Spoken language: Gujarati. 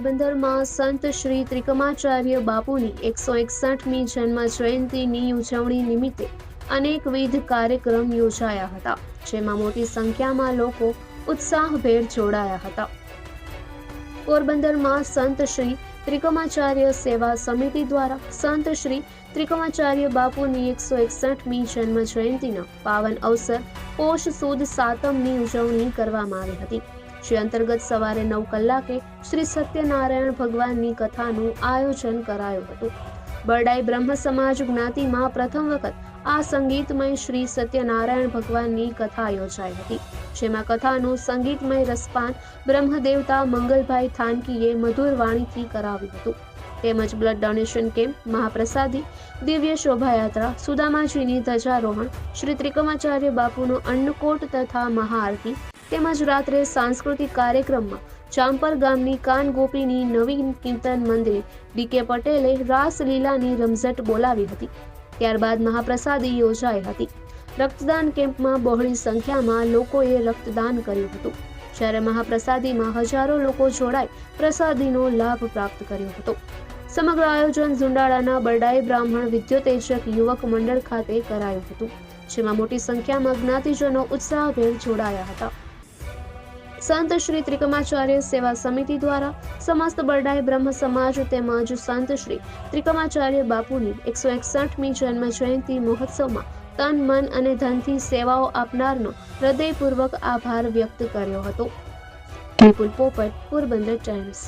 પોરબંદરમાં સંત શ્રી ત્રિકમાચાર્ય બાપુની એકસો એકસઠમી જન્મ જયંતિની ઉજવણી નિમિત્તે અનેકવિધ કાર્યક્રમ યોજાયા હતા, જેમાં મોટી સંખ્યામાં લોકો ઉત્સાહભેર જોડાયા હતા. પોરબંદરમાં સંત શ્રી ત્રિકમાચાર્ય સેવા સમિતિ દ્વારા સંત શ્રી ત્રિકમાચાર્ય બાપુની એકસો એકસઠમી જન્મ જયંતિના પાવન અવસર પોષ સુદ સાતમની ઉજવણી કરવામાં આવી હતી. જે અંતર્ગત સવારે નવ કલાકે શ્રી સત્યનારાયણ ભગવાનની કથાનું આયોજન કરાયું હતું. બરડાઈ બ્રહ્મ સમાજ જ્ઞાતિમાં પ્રથમ વખત આ સંગીતમય શ્રી સત્યનારાયણ ભગવાનની કથા યોજાઈ હતી, જેમાં કથાનું સંગીતમય રસપાન બ્રહ્મદેવતા મંગલભાઈ થાનકીએ મધુર વાણીથી કરાવ્યું હતું. તેમજ બ્લડ ડોનેશન કેમ્પ, મહાપ્રસાદી, દિવ્ય શોભાયાત્રા, સુદામાજીની ધજારોહણ શ્રી ત્રિકમાચાર્ય બાપુનો અન્નકોટ તથા મહાઆરતી તેમજ રાત્રે સાંસ્કૃતિક કાર્યક્રમમાં ચાંપર ગામની કાન ગોપીની નવીન કીર્તન મંદિરે ડીકે પટેલે રાસલીલાની રમઝટ બોલાવી હતી. ત્યારબાદ મહાપ્રસાદી યોજાઈ હતી. રક્તદાન કેમ્પમાં બહોળી સંખ્યામાં લોકોએ રક્તદાન કર્યું હતું. જ્યારે મહાપ્રસાદીમાં હજારો લોકો જોડાઈ પ્રસાદીનો લાભ પ્રાપ્ત કર્યો હતો. સમગ્ર આયોજન ઝુંડાળાના બરડાઈ બ્રાહ્મણ વિદ્યોતેજક યુવક મંડળ ખાતે કરાયું હતું, જેમાં મોટી સંખ્યામાં જ્ઞાતિજનો ઉત્સાહભેર જોડાયા હતા. સંત શ્રી ત્રિકમાચાર્ય સેવા સમિતિ દ્વારા સમસ્ત બરડાય બ્રહ્મ સમાજ તેમજ સંત શ્રી ત્રિકમાચાર્ય બાપુની એકસો એકસઠમી જન્મ જયંતિ મહોત્સવમાં તન, મન અને ધનથી સેવાઓ આપનારનો હૃદયપૂર્વક આભાર વ્યક્ત કર્યો હતો. વિપુલ પોપટ, પોરબંદર ટાઈમ્સ.